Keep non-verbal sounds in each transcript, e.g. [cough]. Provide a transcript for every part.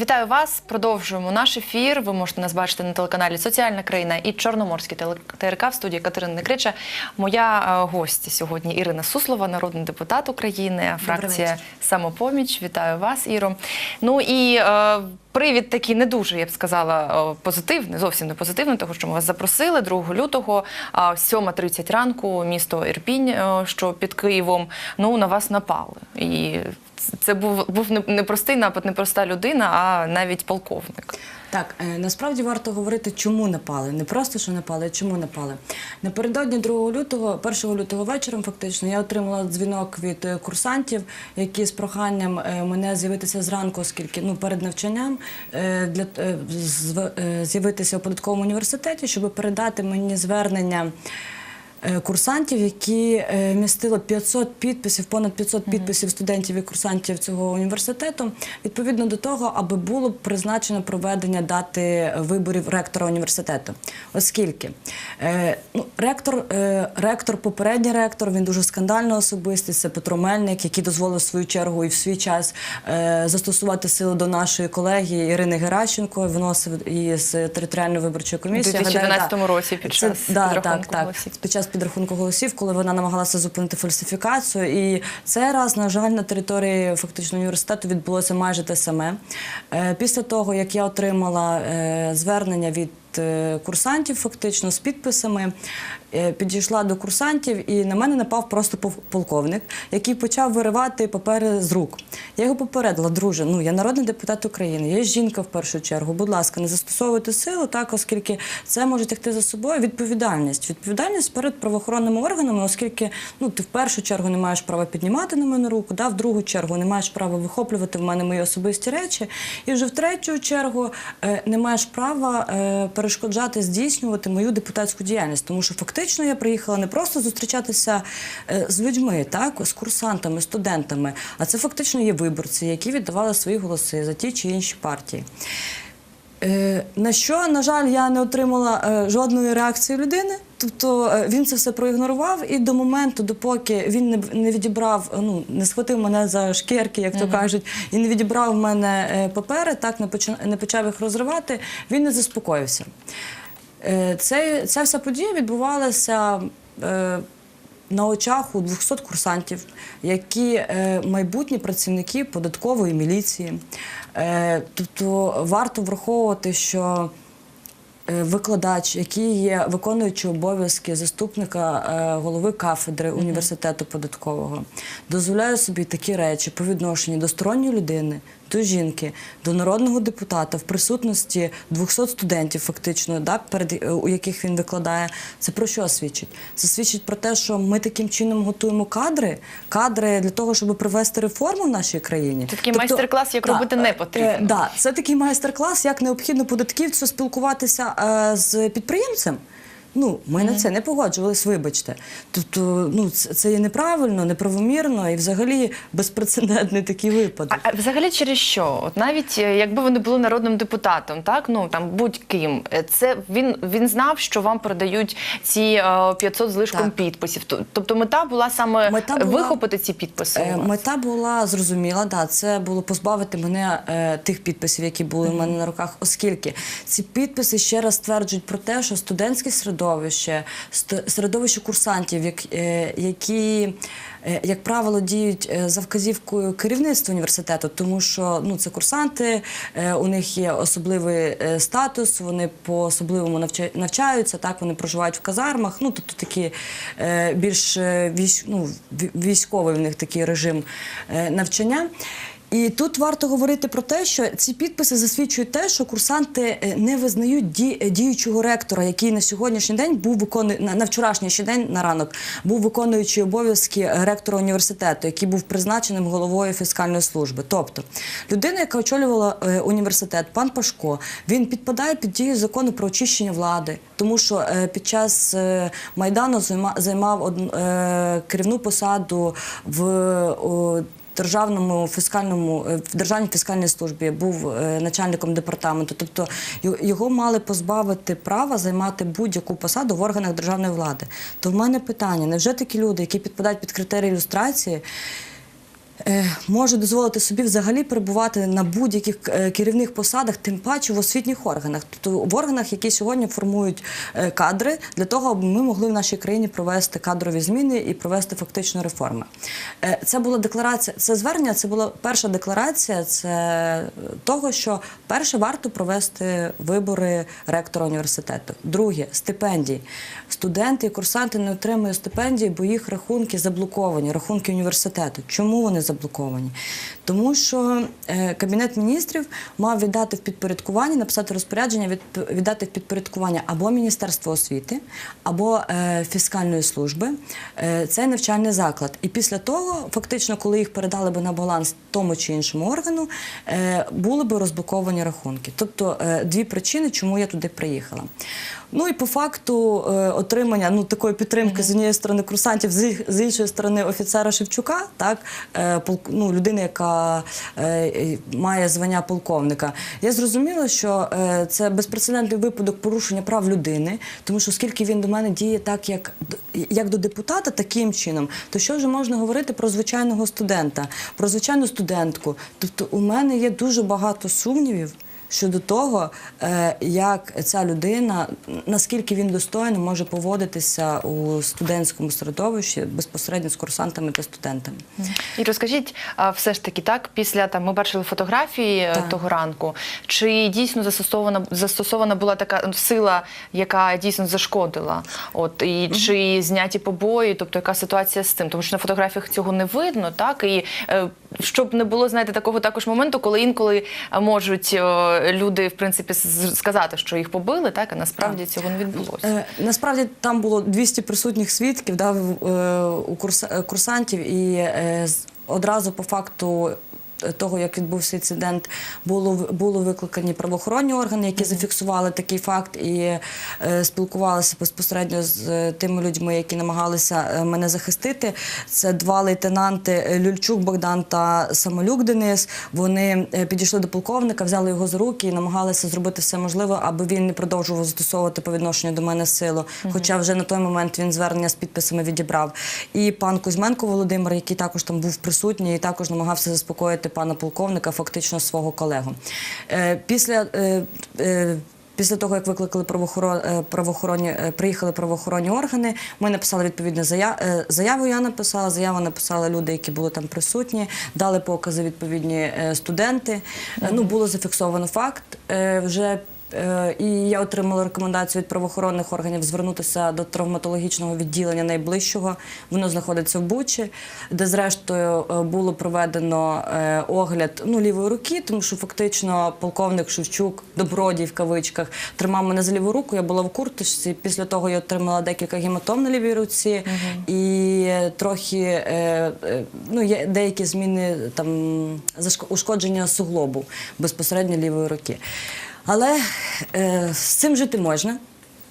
Вітаю вас. Продовжуємо наш ефір. Ви можете нас бачити на телеканалі Соціальна країна і Чорноморський ТРК в студії Катерини Некрича. Моя е, гостя сьогодні Ірина Суслова, народний депутат України, фракція. Самопоміч. Вітаю вас, Іро. Ну і е, привід такий не дуже, я б сказала, е, позитивний, зовсім не позитивний, того, що ми вас запросили 2 лютого, а 7.30 ранку, місто Ірпінь, е, що під Києвом, ну на вас напали. І це був, був не- непростий напад, не проста людина, а навіть полковник. Так, е, насправді варто говорити, чому напали. Не просто що напали, а чому напали. Напередодні 2 лютого, 1 лютого вечором, фактично, я отримала дзвінок від е, курсантів, які з проханням е, мене з'явитися зранку, оскільки ну перед навчанням для з'явитися у податковому університеті, щоб передати мені звернення. Е, Курсантів, які е, містило 500 підписів, понад 500 підписів студентів і курсантів цього університету, відповідно до того, аби було призначено проведення дати виборів ректора університету. Оскільки е, ну, ректор, ректор, попередній ректор, він дуже скандальна особистість, це Петро Мельник, який дозволив в свою чергу і в свій час застосувати силу до нашої колеги Ірини Геращенко, виносив її з територіальної виборчої комісії. Я 2012 гадаю, році під це- час да, так, так, під час підрахунку голосів, коли вона намагалася зупинити фальсифікацію. І цей раз, на жаль, на території фактично університету відбулося майже те саме. Е, Після того, як я отримала е, звернення від курсантів, фактично з підписами, е, підійшла до курсантів, і на мене напав просто полковник, який почав виривати папери з рук. Я його попередила, друже. Ну я народний депутат України, я жінка в першу чергу. Будь ласка, не застосовуйте силу, так оскільки це може тягти за собою відповідальність. Відповідальність перед правоохоронними органами, оскільки ну ти в першу чергу не маєш права піднімати на мене руку, да, в другу чергу не маєш права вихоплювати в мене мої особисті речі, і вже в третю чергу е, не маєш права е, перешкоджати здійснювати мою депутатську діяльність, тому що фактично я приїхала не просто зустрічатися е, з людьми, так з курсантами, студентами, а це фактично є виборці, які віддавали свої голоси за ті чи інші партії. Е, На що, на жаль, я не отримала е, жодної реакції людини. Тобто е, він це все проігнорував, і до моменту, допоки він не, відібрав, е, ну не схватив мене за шкірки, як то кажуть, і не відібрав в мене е, папери, так не почав, не почав їх розривати, він не заспокоївся. Це, ця вся подія відбувалася. на очах у 200 курсантів, які е, майбутні працівники податкової міліції. Е, тобто варто враховувати, що викладач, який є виконуючий обов'язки заступника е, голови кафедри університету податкового, дозволяє собі такі речі по відношенню до сторонньої людини, до жінки, до народного депутата в присутності 200 студентів, фактично, так, перед е, у яких він викладає. Це про що свідчить? Це свідчить про те, що ми таким чином готуємо кадри, кадри для того, щоб провести реформу в нашій країні. Це такий майстер-клас, як робити не потрібно. Е, да, це такий майстер-клас, як необхідно податківцю спілкуватися е, з підприємцем. Ну, ми на це не погоджувались, вибачте. Тобто, ну це, є неправильно, неправомірно і взагалі безпрецедентний такий випадок. А, взагалі через що? От навіть е, якби ви не були народним депутатом, так ну там будь-ким, е, це він він знав, що вам передають ці е, 500 з лишком Так. підписів. Тобто мета була саме Мета була- вихопити ці підписи. Е. Мета була зрозуміла, да, це було позбавити мене е, тих підписів, які були в мене на руках, оскільки ці підписи ще раз стверджують про те, що студентське середовище, ст- середовище курсантів, е, які, е, як правило, діють е, за вказівкою керівництва університету, тому що ну, це курсанти, у них є особливий статус, вони по особливому навча- навчаються, так вони проживають в казармах. Ну тобто такі більш військ, ну, військовий в них такий режим навчання. І тут варто говорити про те, що ці підписи засвідчують те, що курсанти е, не визнають ді- е, діючого ректора, який на сьогоднішній день був викону... на, вчорашній день на ранок був виконуючий обов'язки е, ректора університету, який був призначеним головою фіскальної служби. Тобто людина, яка очолювала університет, пан Пашко, він підпадає під дію закону про очищення влади, тому що під час майдану займа- займав од... керівну посаду в державному фіскальному е, в державній фіскальній службі був е, начальником департаменту. Тобто його мали позбавити права займати будь-яку посаду в органах державної влади. То в мене питання: невже такі люди, які підпадають під критерії ілюстрації? Е, може дозволити собі взагалі перебувати на будь-яких е, керівних посадах, тим паче в освітніх органах, тобто в органах, які сьогодні формують е, кадри для того, аби ми могли в нашій країні провести кадрові зміни і провести фактично реформи. Це була декларація, це звернення, це була перша декларація. Це того, що перше варто провести вибори ректора університету. Друге стипендії. Студенти і курсанти не отримують стипендії, бо їх рахунки заблоковані, рахунки університету. Чому вони заблоковані? Тому що е, кабінет міністрів мав віддати в підпорядкування, написати розпорядження, від, віддати в підпорядкування або Міністерства освіти, або е, фіскальної служби е, цей навчальний заклад. І після того, фактично, коли їх передали би на баланс тому чи іншому органу, були би розблоковані рахунки. Тобто дві причини, чому я туди приїхала. Ну і по факту е, отримання ну такої підтримки з однієї сторони курсантів, з, з іншої сторони офіцера Шевчука, так е, полк, ну, людини, яка е, має звання полковника. Я зрозуміла, що е, це безпрецедентний випадок порушення прав людини, тому що оскільки він до мене діє так, як, як до депутата, таким чином, то що вже можна говорити про звичайного студента, про звичайну студентку? Тобто, у мене є дуже багато сумнівів щодо того, е, як ця людина, наскільки він достойно може поводитися у студентському середовищі безпосередньо з курсантами та студентами. І розкажіть, все ж таки, так, після там ми бачили фотографії е, Так. того ранку. Чи дійсно застосована застосована була така сила, яка дійсно зашкодила? От і чи зняті побої, тобто яка ситуація з тим? Тому що на фотографіях цього не видно, так і е, щоб не було, знаєте, такого також моменту, коли інколи е, можуть о, люди в принципі сказати, що їх побили, так а насправді цього не відбулося. Е, насправді там було 200 присутніх свідків да, в- е, у курс- е, курсантів, і е, одразу по факту. Того, як відбувся інцидент, було було викликані правоохоронні органи, які зафіксували такий факт і е, спілкувалися безпосередньо з е, тими людьми, які намагалися е, мене захистити. Це два лейтенанти Люльчук Богдан та Самолюк Денис. Вони підійшли до полковника, взяли його за руки і намагалися зробити все можливе, аби він не продовжував застосовувати по відношенню до мене силу. Хоча вже на той момент він звернення з підписами відібрав. І пан Кузьменко Володимир, який також там був присутній, і також намагався заспокоїти пана полковника, фактично свого колегу. Е, Після е, е, Після того, як викликали правоохорон, правоохоронні, приїхали правоохоронні органи, ми написали відповідну зая- е, заяву. Я написала, заяву написали люди, які були там присутні, дали покази відповідні студенти. студенти. -hmm. Ну, було зафіксовано факт. Вже І я отримала рекомендацію від правоохоронних органів звернутися до травматологічного відділення найближчого. Воно знаходиться в Бучі, де зрештою е, було проведено е, огляд ну, лівої руки, тому що фактично полковник Шевчук, добродій в кавичках, тримав мене за ліву руку. Я була в курточці. Після того я отримала декілька гематом на лівій руці і е, трохи е, е, ну, є деякі зміни там ушкодження суглобу безпосередньо лівої руки. Але е, з цим жити можна,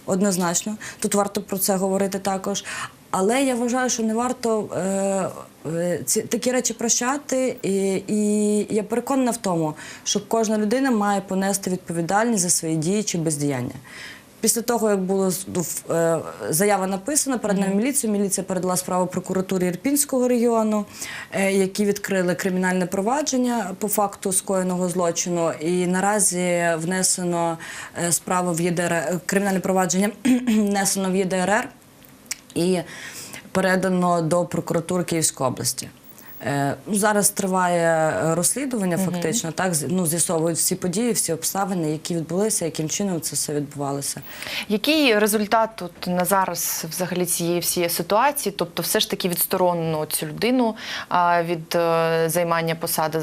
однозначно. Тут варто про це говорити також. Але я вважаю, що не варто е, е, ці такі речі прощати. І, і я переконана в тому, що кожна людина має понести відповідальність за свої дії чи бездіяння. Після того, як була е, заява написана, передана міліцію, міліція передала справу прокуратурі Ірпінського регіону, е, які відкрили кримінальне провадження по факту скоєного злочину. І наразі внесено е, справу в ЄДР, кримінальне провадження [clears throat] внесено в ЄДРР і передано до прокуратури Київської області. Е, ну, Зараз триває розслідування, фактично, так ну, з'ясовують всі події, всі обставини, які відбулися, яким чином це все відбувалося. Який результат тут на зараз взагалі цієї всієї ситуації? Тобто, все ж таки відсторонено цю людину від е, займання посади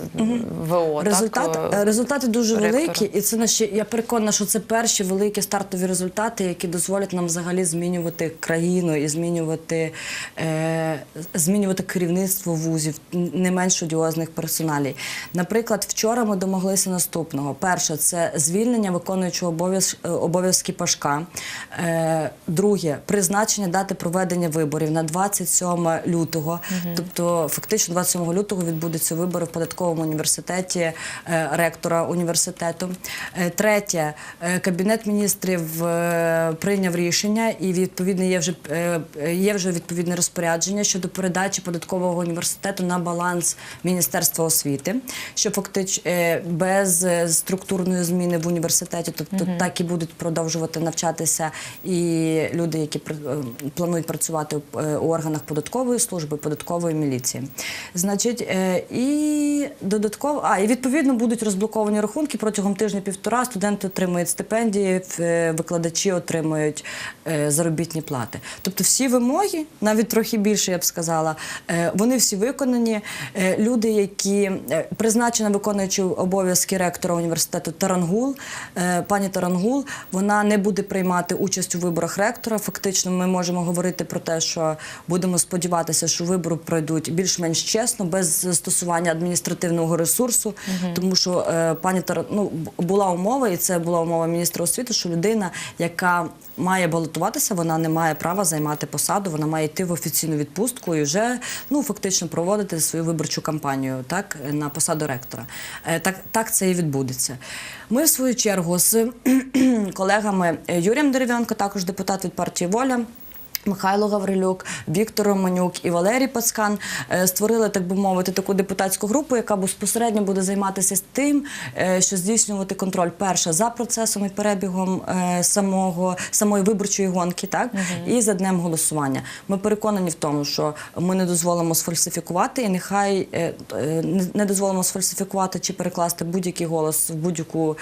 ВО? Результат, так? е, результати дуже ректора. великі, і це наші. Я переконана, що це перші великі стартові результати, які дозволять нам взагалі змінювати країну і змінювати, е, змінювати керівництво вузів, не менш одіозних персоналій. Наприклад, вчора ми домоглися наступного: перше це звільнення виконуючого обов'яз- обов'язки Пашка. Е, друге призначення дати проведення виборів на 27 лютого. Тобто, фактично, 27 лютого відбудуться вибори в податковому університеті е, ректора університету. Е, Третє, кабінет міністрів прийняв рішення, і відповідно є вже є вже відповідне розпорядження щодо передачі податкового університету на баланс Міністерства освіти, що фактично е, без е, структурної зміни в університеті, тобто так і будуть продовжувати навчатися і люди, які е, планують працювати у органах податкової служби, податкової міліції. Значить, і додатково, а і відповідно будуть розблоковані рахунки протягом тижня-півтора. Студенти отримують стипендії, викладачі отримують заробітні плати. Тобто, всі вимоги, навіть трохи більше, я б сказала, вони всі виконані. Е, Люди, які е, призначена виконуючи обов'язки ректора університету Тарангул, е, пані Тарангул, вона не буде приймати участь у виборах ректора. Фактично, ми можемо говорити про те, що будемо сподіватися, що вибори пройдуть більш-менш чесно, без застосування адміністративного ресурсу, тому що пані Тар... ну, була умова, і це була умова міністра освіти, що людина, яка має балотуватися, вона не має права займати посаду, вона має йти в офіційну відпустку і вже ну фактично проводити свою виборчу кампанію так на посаду ректора. Е, Так, так це і відбудеться. Ми в свою чергу з колегами е, Юрієм Дерев'янко, також депутат від партії Воля. Михайло Гаврилюк, Віктор Романюк і Валерій Пацкан е, створили, так би мовити, таку депутатську групу, яка безпосередньо буде займатися тим, е, що здійснювати контроль перше за процесом і перебігом е, самого самої виборчої гонки, так і за днем голосування. Ми переконані в тому, що ми не дозволимо сфальсифікувати, і нехай не- дозволимо сфальсифікувати чи перекласти будь-який голос в будь-яку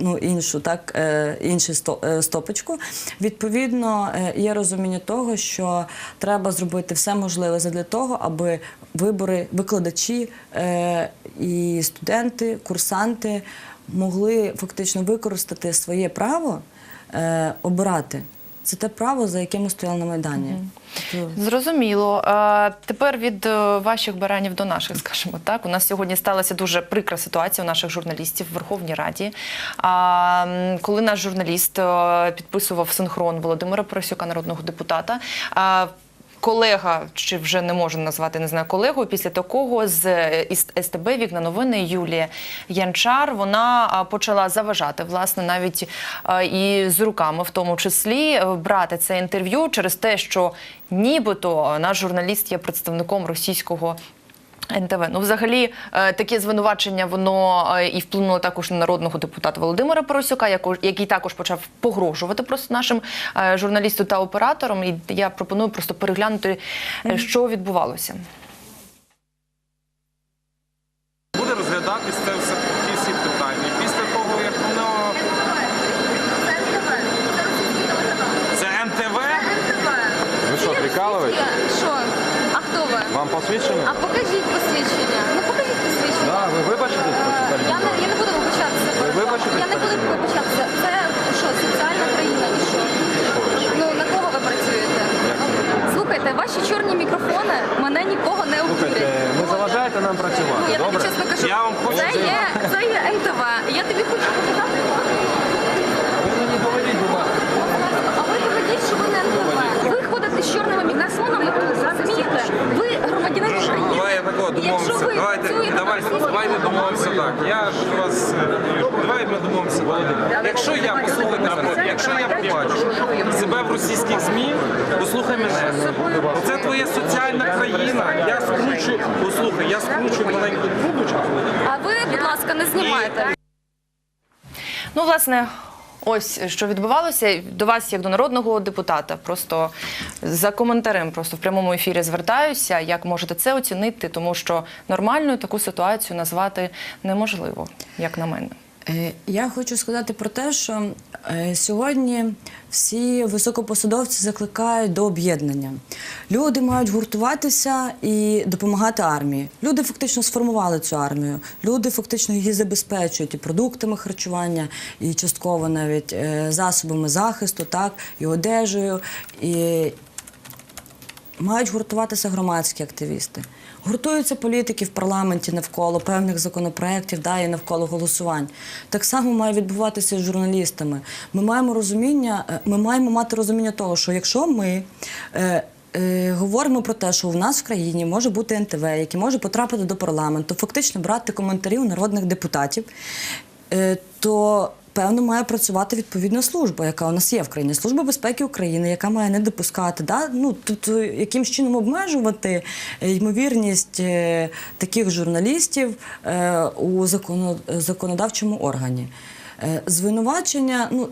ну, іншу, так е, стопочку. Відповідно, є розуміння того, що треба зробити все можливе для того, аби вибори, викладачі е, і студенти, курсанти могли фактично використати своє право е, обирати. Це те право, за яке ми стояли на Майдані. Тобто, Зрозуміло. Тепер від е, ваших баранів до наших, скажімо так. У нас сьогодні сталася дуже прикра ситуація у наших журналістів в Верховній Раді. Коли наш журналіст е, підписував синхрон Володимира Поросюка, народного депутата. Колега, чи вже не можу назвати, не знаю колегу, після такого з е, СТБ Вікна новини Юлія Янчар вона почала заважати власне навіть і з руками, в тому числі е, брати це інтерв'ю через те, що нібито наш журналіст є представником російського. НТВ. Ну, взагалі, е, таке звинувачення воно е, і вплинуло також на народного депутата Володимира Поросюка, який також почав погрожувати просто нашим е, журналістам та операторам. І я пропоную просто переглянути, що відбувалося. Буде розглядатись це все ті всі питання. Після того, як воно. Це НТВ? Ви що, прикалуєте? Що? А хто ви? Вам посвідчено? А покажіть посвідчення. Ну покажіть посвідчення. Да, ви вибачитесь тепер? Я не, я не буду вибачатися. Ви вибачитесь Я не буду вибачатися. Це що, соціальна країна і що? Ну на кого ви працюєте? Слухайте, ваші чорні мікрофони мене нікого не обурять. не заважайте нам Ну, працювати, я тобі добре? чесно кажу, Я вам хочу це є, це є НТВ. Я тобі хочу показати. Ви мені доведіть, будь ласка. А ви доведіть, що ви не НТВ. Ви з чорними мікрофонами, розумієте? Ви громадянин України. Давай я такого домовимося. ви Давайте, давай, давай ми домовимося так. Я ж вас. е, Давай ми домовимося так. Якщо я послухайте мене, якщо я побачу себе в російських ЗМІ, послухай мене. Це твоя соціальна країна. Я скручу, послухай, я скручу маленьку трубочку. А ви, будь ласка, не знімайте. Ну, власне, ось що відбувалося до вас, як до народного депутата. Просто за коментарем, просто в прямому ефірі звертаюся. Як можете це оцінити, тому що нормальною таку ситуацію назвати неможливо, як на мене. Е, Я хочу сказати про те, що е, сьогодні всі високопосадовці закликають до об'єднання. Люди мають гуртуватися і допомагати армії. Люди фактично сформували цю армію. Люди фактично її забезпечують і продуктами харчування, і частково навіть е, засобами захисту, так, і одежею. І, мають гуртуватися громадські активісти. Гуртуються політики в парламенті навколо певних законопроєктів, да, і навколо голосувань. Так само має відбуватися з журналістами. Ми маємо розуміння, е, ми маємо мати розуміння того, що якщо ми. Е, е, Говоримо про те, що у нас в країні може бути НТВ, який може потрапити до парламенту, фактично брати коментарі у народних депутатів, то певно має працювати відповідна служба, яка у нас є в країні. Служба безпеки України, яка має не допускати, да? ну, тобто якимсь чином обмежувати е, ймовірність е, таких журналістів е, у законодавчому органі. Е, Звинувачення, ну.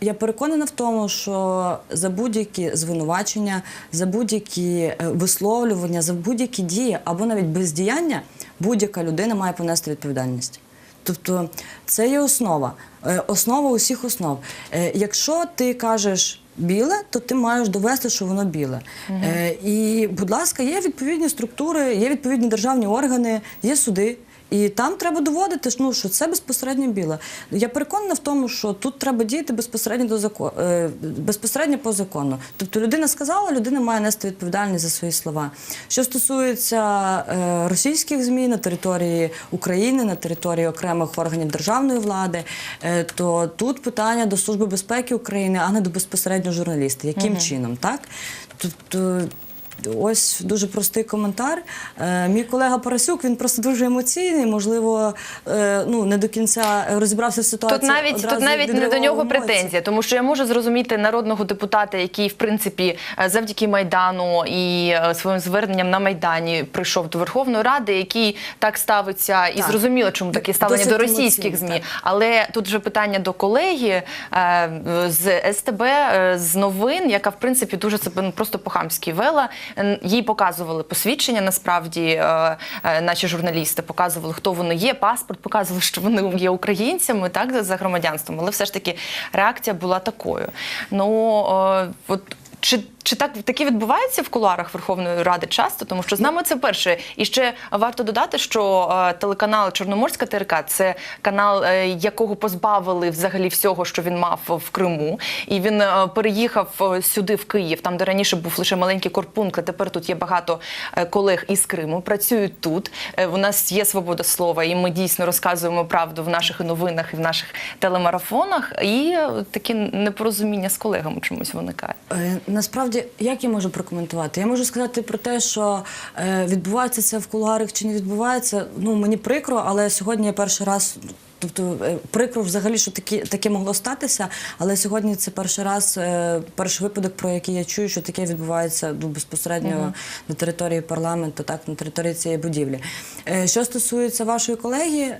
Я переконана в тому, що за будь-які звинувачення, за будь-які е, висловлювання, за будь-які дії або навіть бездіяння будь-яка людина має понести відповідальність. Тобто це є основа, е, основа усіх основ. Е, Якщо ти кажеш біле, то ти маєш довести, що воно біле. Е, І, будь ласка, є відповідні структури, є відповідні державні органи, є суди. І там треба доводити, ну, що це безпосередньо біле. Я переконана в тому, що тут треба діяти безпосередньо до закон, безпосередньо по закону. Тобто людина сказала, людина має нести відповідальність за свої слова. Що стосується е, російських змі на території України, на території окремих органів державної влади, е, то тут питання до Служби безпеки України, а не до безпосередньо журналіста. Яким чином, так? Тобто. Ось дуже простий коментар. Е, мій колега Парасюк він просто дуже емоційний. Можливо, е, ну не до кінця розібрався в ситуації. Тут навіть тут навіть не до нього емоції. претензія, тому що я можу зрозуміти народного депутата, який в принципі е, завдяки майдану і своїм зверненням на майдані прийшов до Верховної Ради, який так ставиться, і Так. зрозуміло, чому таке ставлення Досить до російських змі. так. Але тут вже питання до колеги з СТБ з новин, яка в принципі дуже себе ну, просто по-хамськи вела. Їй показували посвідчення. Насправді е, е, наші журналісти показували, хто вони є, паспорт, показували, що вони є українцями, так за- за громадянством. Але все ж таки реакція була такою. Ну е, от. Чи, чи так таке відбувається в кулуарах Верховної Ради часто? Тому що з нами це перше. І ще варто додати, що е, телеканал Чорноморська ТРК це канал, е, якого позбавили взагалі всього, що він мав в Криму. І він е, переїхав сюди, в Київ, там де раніше був лише маленький корпункт, а тепер тут є багато колег із Криму, працюють тут. У нас є свобода слова, і ми дійсно розказуємо правду в наших новинах і в наших телемарафонах. І такі непорозуміння з колегами чомусь виникає. Насправді, як я можу прокоментувати? Я можу сказати про те, що е, відбувається це в кулуарах чи не відбувається. Ну мені прикро, але сьогодні я перший раз. Тобто е, прикро взагалі, що такі, таке могло статися, але сьогодні це перший раз, е, перший випадок, про який я чую, що таке відбувається ну, безпосередньо на території парламенту, так на території цієї будівлі. Що стосується вашої колеги,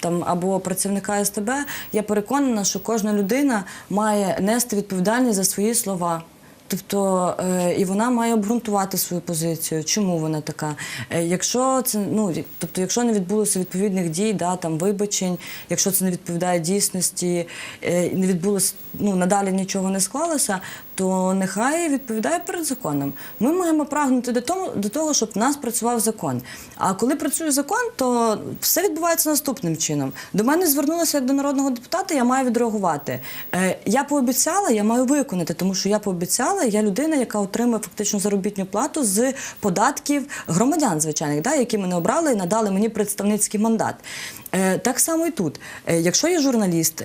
там або працівника СТБ, я переконана, що кожна людина має нести відповідальність за свої слова. Тобто е, і вона має обґрунтувати свою позицію, чому вона така. Е, якщо це ну тобто, якщо не відбулося відповідних дій, да там вибачень, якщо це не відповідає дійсності, е, не відбулося ну надалі нічого не склалося, то нехай відповідає перед законом. Ми маємо прагнути до того, до того, щоб нас працював закон. А коли працює закон, то все відбувається наступним чином. До мене звернулося як до народного депутата, я маю відреагувати. Е, я пообіцяла, я маю виконати, тому що я пообіцяла, я людина, яка отримує фактично заробітну плату з податків громадян звичайних, да, які мене обрали і надали мені представницький мандат. Е, так само і тут. Е, якщо є журналіст,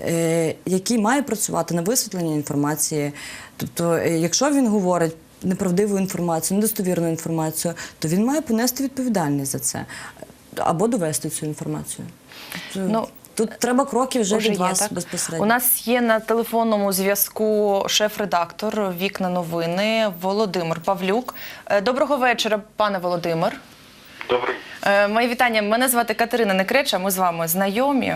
який має працювати на висвітлення інформації, тобто, е, якщо він говорить неправдиву інформацію, недостовірну інформацію, то він має понести відповідальність за це або довести цю інформацію. Тобто, Ну, тут треба кроки вже від є, вас так? безпосередньо. У нас є на телефонному зв'язку шеф-редактор Вікна новини Володимир Павлюк. Е, Доброго вечора, пане Володимир. Добрий. Е, Мої вітання. Мене звати Катерина Некреча. Ми з вами знайомі.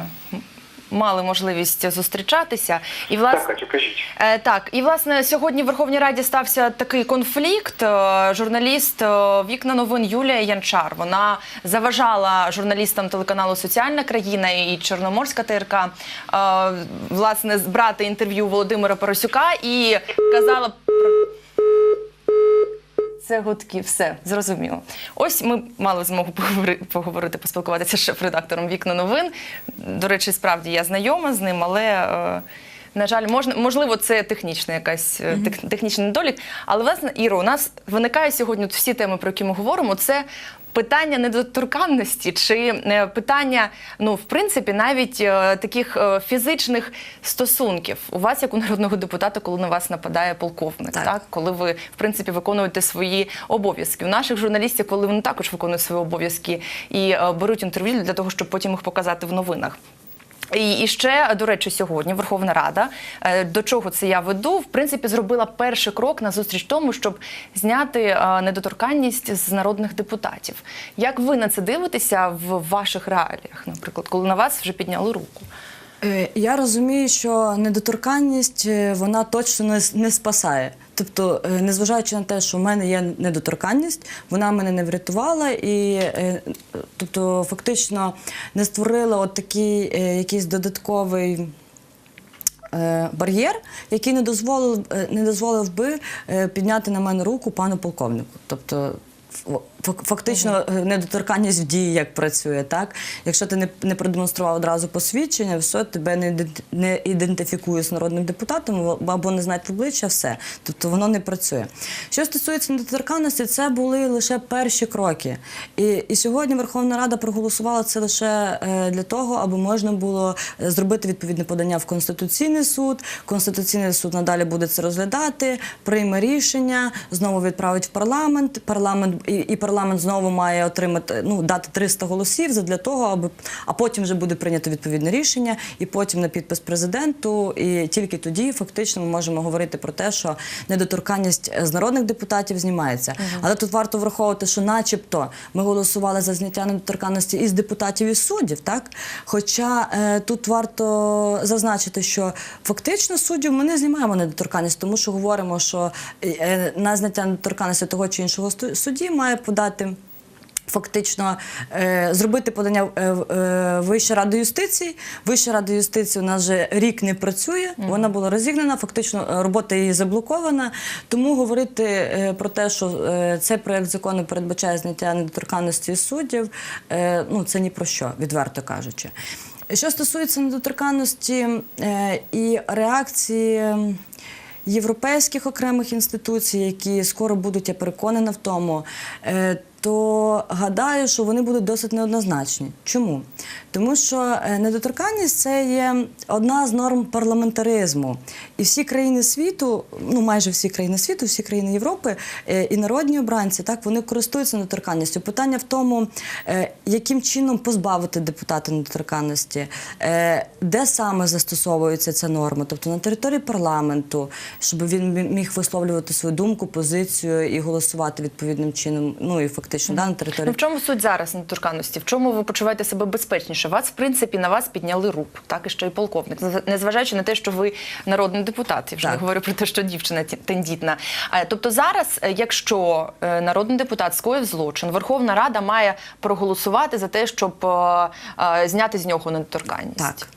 Мали можливість зустрічатися. І власне Так, кажіть. Е, Так, і власне сьогодні в Верховній Раді стався такий конфлікт. Е, Журналіст е, вікна новин Юлія Янчар. Вона заважала журналістам телеканалу Соціальна країна і Чорноморська ТРК власне брати інтерв'ю Володимира Поросюка і казала про. Це гудки, все зрозуміло. Ось ми мали змогу поговорити, поспілкуватися з шеф-редактором вікна новин. До речі, справді я знайома з ним, але. е, На жаль, можна можливо, це технічний якась е, тех- технічний недолік. Але власне, Іро, у нас виникає сьогодні всі теми, про які ми говоримо. Це питання недоторканності чи е, питання, ну в принципі, навіть е, таких е, фізичних стосунків. У вас, як у народного депутата, коли на вас нападає полковник, Так. так коли ви в принципі виконуєте свої обов'язки. У наших журналістів, коли вони також виконують свої обов'язки і беруть інтерв'ю для того, щоб потім їх показати в новинах. І, і ще, до речі, сьогодні Верховна Рада, е, до чого це я веду, в принципі, зробила перший крок на зустріч тому, щоб зняти е, недоторканність з народних депутатів. Як ви на це дивитеся в ваших реаліях, наприклад, коли на вас вже підняли руку? Е, Я розумію, що недоторканність вона точно не спасає. Тобто, е, незважаючи на те, що в мене є недоторканність, вона мене не врятувала і е, тобто, фактично не створила от такий е, якийсь додатковий. Бар'єр, який не дозволив, не дозволив би підняти на мене руку пану полковнику. Тобто, фактично, е, недоторканність в дії як працює, так? Якщо ти не, не продемонстрував одразу посвідчення, все, тебе не, не ідентифікує з народним депутатом або не знають обличчя, все. Тобто воно не працює. Що стосується недоторканності, це були лише перші кроки. І, і сьогодні Верховна Рада проголосувала це лише е, для того, аби можна було е, зробити відповідне подання в Конституційний суд. Конституційний суд надалі буде це розглядати, прийме рішення, знову відправить в парламент. Парламент і, і парламент знову має отримати ну дати 300 голосів для того, аби а потім вже буде прийнято відповідне рішення, і потім на підпис президенту. І тільки тоді фактично ми можемо говорити про те, що недоторканність з народних депутатів знімається. Але тут варто враховувати, що, начебто, ми голосували за зняття недоторканності із депутатів і суддів, так хоча е, тут варто зазначити, що фактично суддів ми не знімаємо недоторканність, тому що говоримо, що е, на зняття недоторканності того чи іншого сту- судді має подати. Фактично е, зробити подання е, е, Вища рада юстиції. Вища рада юстиції у нас вже рік не працює. Вона була розігнана, фактично робота її заблокована. Тому говорити про те, що цей проект закону передбачає зняття недоторканності суддів, ну це ні про що, відверто кажучи. Що стосується недоторканності і реакції європейських окремих інституцій, які скоро будуть, я переконана в тому, е, то гадаю, що вони будуть досить неоднозначні. Чому? Тому що е, недоторканність це є одна з норм парламентаризму. І всі країни світу, ну майже всі країни світу, всі країни Європи е, і народні обранці, так вони користуються недоторканністю. Питання в тому, е, яким чином позбавити депутата недоторканності, де саме застосовується ця норма, тобто на території парламенту, щоб він міг висловлювати свою думку, позицію і голосувати відповідним чином. Ну і фактично да, на Ну, території в чому суть зараз недоторканності? В чому ви почуваєте себе безпечніше? Вас, в принципі, на вас підняли руку, так і що і полковник, Нез- незважаючи на те, що ви народний депутат. Я вже не говорю про те, що дівчина тендітна. Тобто зараз, е, якщо е, народний депутат скоїв злочин, Верховна Рада має проголосувати за те, щоб е, е, зняти з нього недоторканність. Так.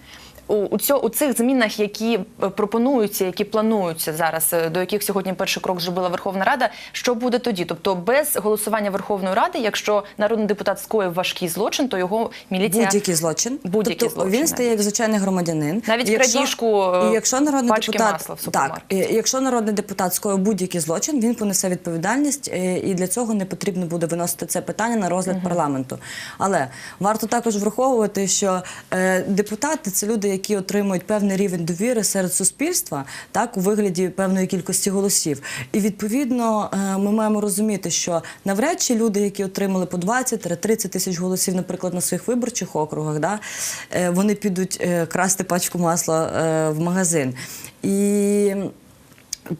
У, у, цьо, у цих змінах, які е, пропонуються, які плануються зараз, е, до яких сьогодні перший крок зробила Верховна Рада, що буде тоді? Тобто без голосування Верховної Ради, якщо народний депутат скоїв важкий злочин, то його міліція Будь-який злочин. Будь-який тобто злочин, він стає як звичайний громадянин. Навіть якщо- крадіжку, е, і якщо народний пачки депутат, масла в так, супермаркеті. і якщо народний депутат скоїв будь-який злочин, він понесе відповідальність, і для цього не потрібно буде виносити це питання на розгляд парламенту. Але варто також враховувати, що е, депутати це люди, які отримують певний рівень довіри серед суспільства, так у вигляді певної кількості голосів. І відповідно е, ми маємо розуміти, що навряд чи люди, які отримали по 20-30 тисяч голосів, наприклад, на своїх виборчих округах, да, е, вони підуть е, красти пачку масла в магазин. І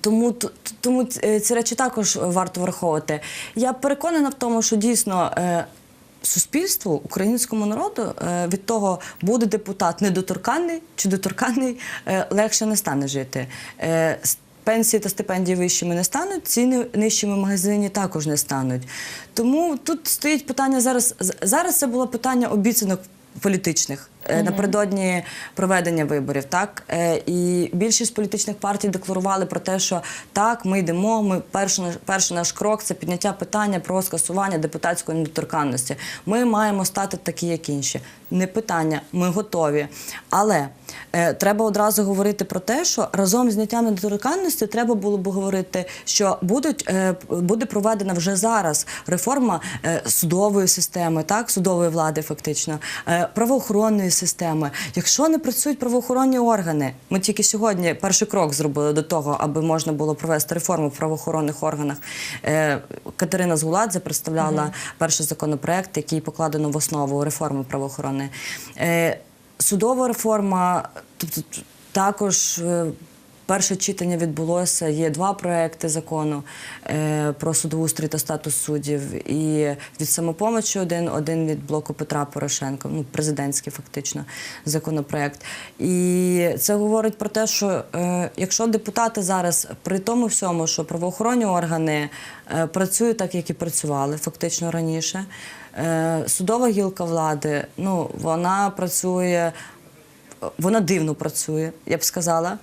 тому, тому ці речі також варто враховувати. Я переконана в тому, що дійсно. Суспільству, українському народу е, від того, буде депутат недоторканний чи доторканний, е, легше не стане жити. Е, Пенсії та стипендії вищими не стануть, ціни нижчими в магазині також не стануть. Тому тут стоїть питання зараз. Зараз це було питання обіцянок політичних напередодні проведення виборів. Так Е, і більшість політичних партій декларували про те, що так, ми йдемо. Ми перший наш перший наш крок це підняття питання про скасування депутатської недоторканності. Ми маємо стати такі, як інші. Не питання, ми готові. Але е, треба одразу говорити про те, що разом з зняттям недоторканності треба було б говорити, що будуть е, буде проведена вже зараз реформа е, судової системи, так судової влади, фактично, е, правоохоронної системи. Якщо не працюють правоохоронні органи, ми тільки сьогодні перший крок зробили до того, аби можна було провести реформу в правоохоронних органах. Е, Катерина Згуладзе представляла перший законопроект, який покладено в основу реформи правоохоронної. Е, Судова реформа, тобто також е, перше читання відбулося. Є два проекти закону е, про судоустрій та статус суддів. І від самопомочі один, один від блоку Петра Порошенка, ну президентський фактично законопроект. І це говорить про те, що е, якщо депутати зараз при тому всьому, що правоохоронні органи е, працюють так, як і працювали фактично раніше. Судова гілка влади, ну вона працює, вона дивно працює, я б сказала.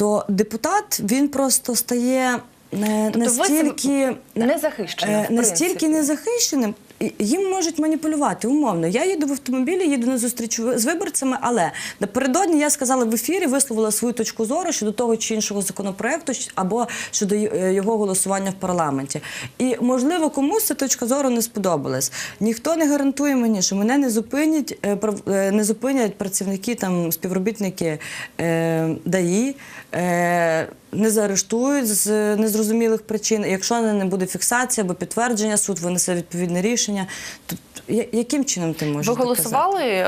То депутат він просто стає Не, Тобто ви настільки не захищеним, настільки незахищеним. Їм можуть маніпулювати умовно. Я їду в автомобілі, їду на зустріч з виборцями, але напередодні я сказала в ефірі, висловила свою точку зору щодо того чи іншого законопроекту або щодо е, його голосування в парламенті. І можливо комусь ця точка зору не сподобалась. Ніхто не гарантує мені, що мене не зупинять, е, е, не зупинять працівники там співробітники ДАІ. Не заарештують з незрозумілих причин. Якщо не буде фіксація або підтвердження, суд винесе відповідне рішення. То я- яким чином ти можеш Ви голосували е,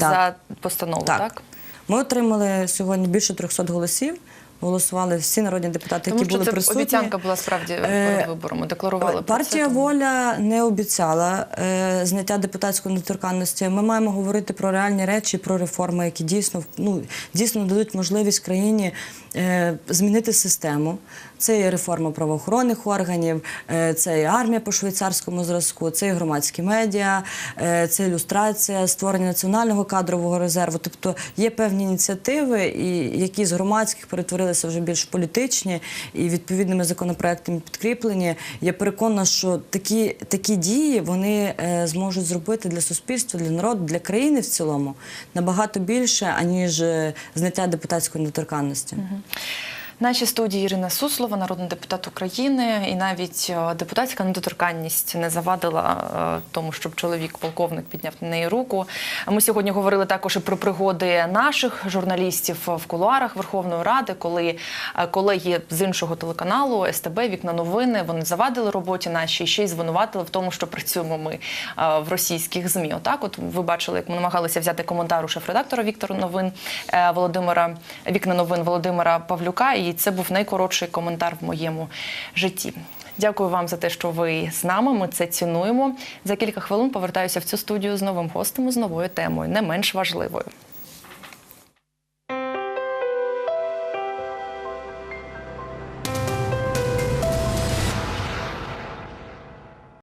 за постанову, так? Так. Ми отримали сьогодні більше 300 голосів. Голосували всі народні депутати, Тому які що були це присутні. обіцянка була справді Е, перед виборами. Декларували про Партія це. Воля не обіцяла е, зняття депутатської недоторканності. Ми маємо говорити про реальні речі, про реформи, які дійсно ну дійсно дадуть можливість країні е, змінити систему. Це і реформа правоохоронних органів, е, це і армія по швейцарському зразку, це і громадські медіа, е, це ілюстрація, створення національного кадрового резерву. Тобто є певні ініціативи, і які з громадських перетворилися вже більш політичні і відповідними законопроектами підкріплені. Я переконана, що такі, дії вони е, зможуть зробити для суспільства, для народу, для країни в цілому набагато більше, аніж зняття депутатської недоторканності. В нашій студії Ірина Суслова, народний депутат України, і навіть е, депутатська недоторканність не завадила е, тому, щоб чоловік полковник підняв на неї руку. Ми сьогодні говорили також і про пригоди наших журналістів в кулуарах Верховної Ради, коли е, колеги з іншого телеканалу СТБ Вікна новини вони завадили роботі нашій і ще й звинуватили в тому, що працюємо ми в російських змі. Отак, от ви бачили, як ми намагалися взяти коментар у шеф-редактора Віктора новин Володимира Вікна новин Володимира Павлюка. І це був найкоротший коментар в моєму житті. Дякую вам за те, що ви з нами. Ми це цінуємо. За кілька хвилин повертаюся в цю студію з новим гостем з новою темою, не менш важливою.